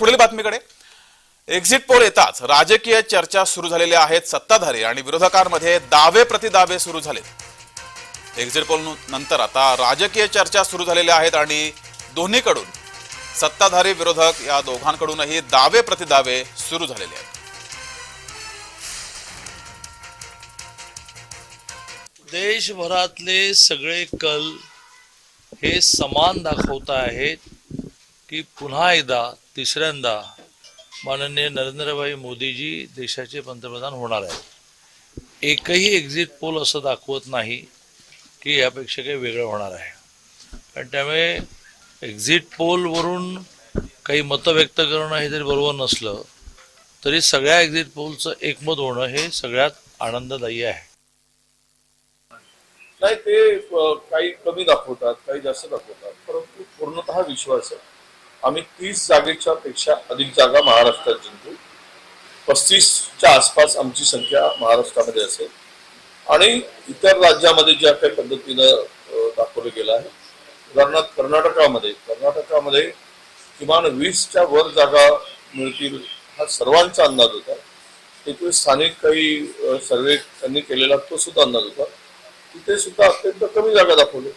पुढील बातमीकडे. Exit poll येताच राजकीय चर्चा सुरू झालेल्या आहेत सत्ताधारी आणि विरोधकांमध्ये दावे प्रतिदावे सुरू झालेत. एक्झिट पोल नंतर आता राजकीय चर्चा सुरू झालेल्या आहेत आणि दोन्हीकडून सत्ताधारी विरोधक या दोघांकडूनही दावे प्रतिदावे सुरू झालेले आहेत. देशभरातले सगळे कल हे समान दाखवत आहेत. की पुन्हा एकदा तिसऱ्यांदा माननीय नरेंद्रभाई मोदीजी देशाचे पंतप्रधान होणार आहेत. एकही एक्झिट पोल असं दाखवत नाही की यापेक्षा काही वेगळं होणार आहे. आणि त्यामुळे एक्झिट पोलवरून काही मतं व्यक्त करणं हे जरी बरोबर नसलं तरी सगळ्या एक्झिट पोलचं एकमत होणं हे सगळ्यात आनंददायी आहे. नाही ते काही कमी दाखवतात काही जास्त दाखवतात परंतु पूर्णतः विश्वास आहे. आम्ही तीस जागेच्या पेक्षा अधिक जागा महाराष्ट्रात जिंकू. पस्तीसच्या आसपास आमची संख्या महाराष्ट्रामध्ये असेल. आणि इतर राज्यामध्ये ज्या काही पद्धतीनं दाखवलं गेलं आहे उदाहरणार्थ कर्नाटकामध्ये कर्नाटकामध्ये किमान वीसच्या वर जागा मिळतील हा सर्वांचा अंदाज होता. तिथे स्थानिक काही सर्वे त्यांनी केलेला तो सुद्धा अंदाज होता. तिथे सुद्धा अत्यंत कमी जागा दाखवली.